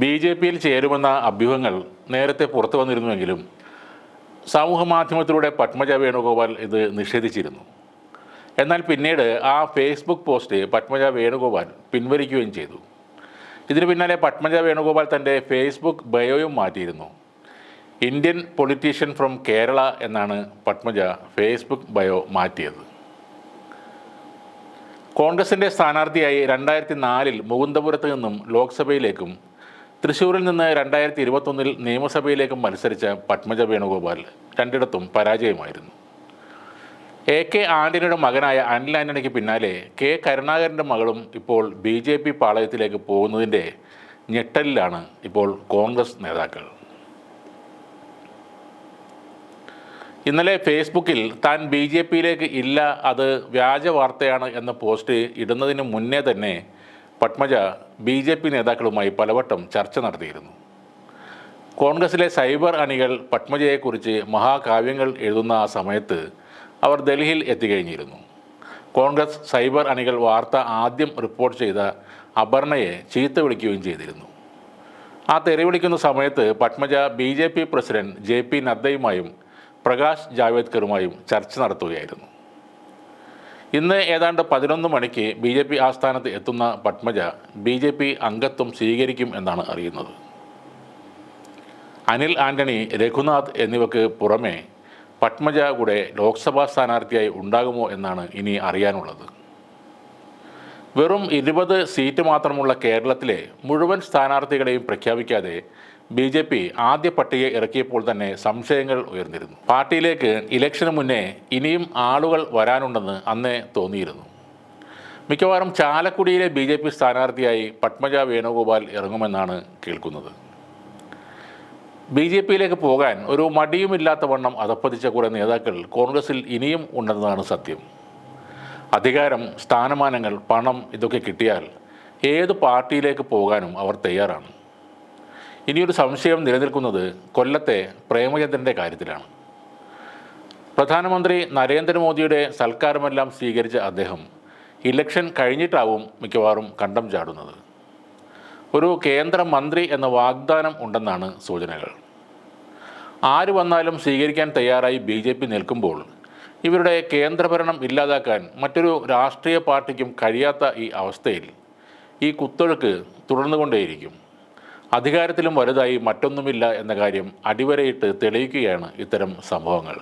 B J പിയിൽ ചേരുമെന്ന അഭ്യൂഹങ്ങൾ നേരത്തെ പുറത്തു വന്നിരുന്നുവെങ്കിലും സമൂഹ മാധ്യമത്തിലൂടെ പത്മജ വേണുഗോപാൽ ഇത് നിഷേധിച്ചിരുന്നു. എന്നാൽ പിന്നീട് ആ ഫേസ്ബുക്ക് പോസ്റ്റ് പത്മജ വേണുഗോപാൽ പിൻവലിക്കുകയും ചെയ്തു. ഇതിനു പിന്നാലെ പത്മജ വേണുഗോപാൽ തന്റെ ഫേസ്ബുക്ക് ബയോയും മാറ്റിയിരുന്നു. ഇന്ത്യൻ പൊളിറ്റീഷ്യൻ ഫ്രം കേരള എന്നാണ് പത്മജ ഫേസ്ബുക്ക് ബയോ മാറ്റിയത്. കോൺഗ്രസിന്റെ സ്ഥാനാർത്ഥിയായി രണ്ടായിരത്തി നാലിൽ മുകുന്ദപുരത്ത് നിന്നും ലോക്സഭയിലേക്കും തൃശ്ശൂരിൽ നിന്ന് രണ്ടായിരത്തി ഇരുപത്തൊന്നിൽ നിയമസഭയിലേക്ക് മത്സരിച്ച പത്മജ വേണുഗോപാൽ രണ്ടിടത്തും പരാജയമായിരുന്നു. എ കെ ആന്റണിയുടെ മകനായ അനിൽ ആന്റണിക്ക് പിന്നാലെ കെ കരുണാകരന്റെ മകളും ഇപ്പോൾ ബി ജെ പി പാളയത്തിലേക്ക് പോകുന്നതിന്റെ ഞെട്ടലിലാണ് ഇപ്പോൾ കോൺഗ്രസ് നേതാക്കൾ. ഇന്നലെ ഫേസ്ബുക്കിൽ താൻ ബി ജെ പിയിലേക്ക് ഇല്ല അത് വ്യാജ വാർത്തയാണ് എന്ന പോസ്റ്റ് ഇടുന്നതിന് മുന്നേ തന്നെ പത്മജ ബി ജെ പി നേതാക്കളുമായി പലവട്ടം ചർച്ച നടത്തിയിരുന്നു. കോൺഗ്രസിലെ സൈബർ അണികൾ പത്മജയെക്കുറിച്ച് മഹാകാവ്യങ്ങൾ എഴുതുന്ന ആ സമയത്ത് അവർ ഡൽഹിയിൽ എത്തിക്കഴിഞ്ഞിരുന്നു. കോൺഗ്രസ് സൈബർ അണികൾ വാർത്ത ആദ്യം റിപ്പോർട്ട് ചെയ്ത അപർണയെ ചീത്ത വിളിക്കുകയും ചെയ്തിരുന്നു. ആ തെറി വിളിക്കുന്ന സമയത്ത് Padmaja B J P president J P നദ്ദയുമായും Prakash ജാവേദ്കറുമായും ചർച്ച നടത്തുകയായിരുന്നു. ഇന്ന് ഏതാണ്ട് പതിനൊന്ന് മണിക്ക് ബി ജെ പി ആസ്ഥാനത്ത് എത്തുന്ന പത്മജ ബി ജെ പി അംഗത്വം സ്വീകരിക്കും എന്നാണ് അറിയുന്നത്. അനിൽ ആന്റണി രഘുനാഥ് എന്നിവക്ക് പുറമെ പത്മജ കൂടെ ലോക്സഭാ സ്ഥാനാർത്ഥിയായി ഉണ്ടാകുമോ എന്നാണ് ഇനി അറിയാനുള്ളത്. വെറും ഇരുപത് സീറ്റ് മാത്രമുള്ള കേരളത്തിലെ മുഴുവൻ സ്ഥാനാർത്ഥികളെയും പ്രഖ്യാപിക്കാതെ ബി ജെ പി ആദ്യ പട്ടിക ഇറക്കിയപ്പോൾ തന്നെ സംശയങ്ങൾ ഉയർന്നിരുന്നു. പാർട്ടിയിലേക്ക് ഇലക്ഷന് മുന്നേ ഇനിയും ആളുകൾ വരാനുണ്ടെന്ന് അന്നേ തോന്നിയിരുന്നു. മിക്കവാറും ചാലക്കുടിയിലെ ബി ജെ പി സ്ഥാനാർത്ഥിയായി പത്മജ വേണുഗോപാൽ ഇറങ്ങുമെന്നാണ് കേൾക്കുന്നത്. ബി ജെ പിയിലേക്ക് പോകാൻ ഒരു മടിയുമില്ലാത്ത വണ്ണം അധപ്പതിച്ച കുറേ നേതാക്കൾ കോൺഗ്രസിൽ ഇനിയും ഉണ്ടെന്നതാണ് സത്യം. അധികാരം സ്ഥാനമാനങ്ങൾ പണം ഇതൊക്കെ കിട്ടിയാൽ ഏത് പാർട്ടിയിലേക്ക് പോകാനും അവർ തയ്യാറാണ്. ഇനിയൊരു സംശയം നിലനിൽക്കുന്നത് കൊല്ലത്തെ പ്രേമചന്ദ്രന്റെ കാര്യത്തിലാണ്. പ്രധാനമന്ത്രി നരേന്ദ്രമോദിയുടെ സൽക്കാരമെല്ലാം സ്വീകരിച്ച അദ്ദേഹം ഇലക്ഷൻ കഴിഞ്ഞിട്ടാവും മിക്കവാറും കണ്ടം ചാടുന്നത്. ഒരു കേന്ദ്രമന്ത്രി എന്ന വാഗ്ദാനം ഉണ്ടെന്നാണ് സൂചനകൾ. ആര് വന്നാലും സ്വീകരിക്കാൻ തയ്യാറായി ബി നിൽക്കുമ്പോൾ ഇവരുടെ കേന്ദ്രഭരണം ഇല്ലാതാക്കാൻ മറ്റൊരു രാഷ്ട്രീയ പാർട്ടിക്കും കഴിയാത്ത ഈ അവസ്ഥയിൽ ഈ കുത്തൊഴുക്ക് തുടർന്നുകൊണ്ടേയിരിക്കും. അധികാരത്തിലും വലുതായി മറ്റൊന്നുമില്ല എന്ന കാര്യം അടിവരയിട്ട് തെളിയിക്കുകയാണ് ഇത്തരം സംഭവങ്ങൾ.